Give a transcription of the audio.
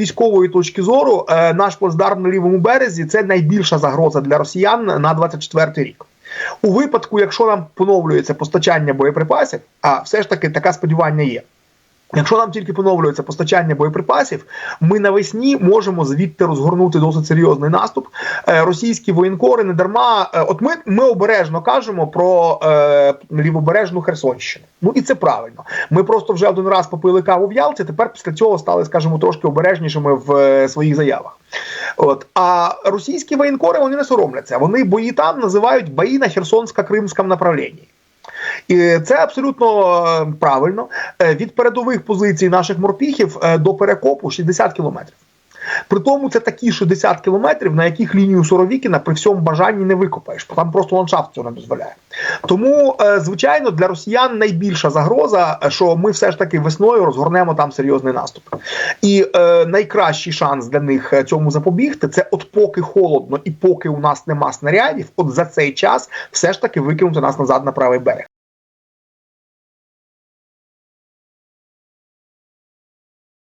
військової точки зору, е, наш плацдарм на лівому березі це найбільша загроза для росіян на 24 рік. У випадку, якщо нам поновлюється постачання боєприпасів, а все ж таки таке сподівання є. Якщо нам тільки поновлюється постачання боєприпасів, ми навесні можемо звідти розгорнути досить серйозний наступ. Е, російські воєнкори не дарма. е, от ми, ми обережно кажемо про е, лівобережну Херсонщину. Ну і це правильно. Ми просто вже один раз попили каву в Ялті. Тепер після цього стали, скажімо, трошки обережнішими в е, своїх заявах. От а російські воєнкори вони не соромляться. Вони бої там називають бої на Херсонсько-Кримському направлінні. І це абсолютно е, правильно. Е, Від передових позицій наших морпіхів е, до перекопу 60 кілометрів. При тому це такі 60 кілометрів, на яких лінію Суровікіна при всьому бажанні не викопаєш, бо там просто ландшафт цього не дозволяє. Тому, е, звичайно, для росіян найбільша загроза, що ми все ж таки весною розгорнемо там серйозний наступ. І е, найкращий шанс для них цьому запобігти це от поки холодно і поки у нас нема снарядів, от за цей час все ж таки викинути нас назад на правий берег.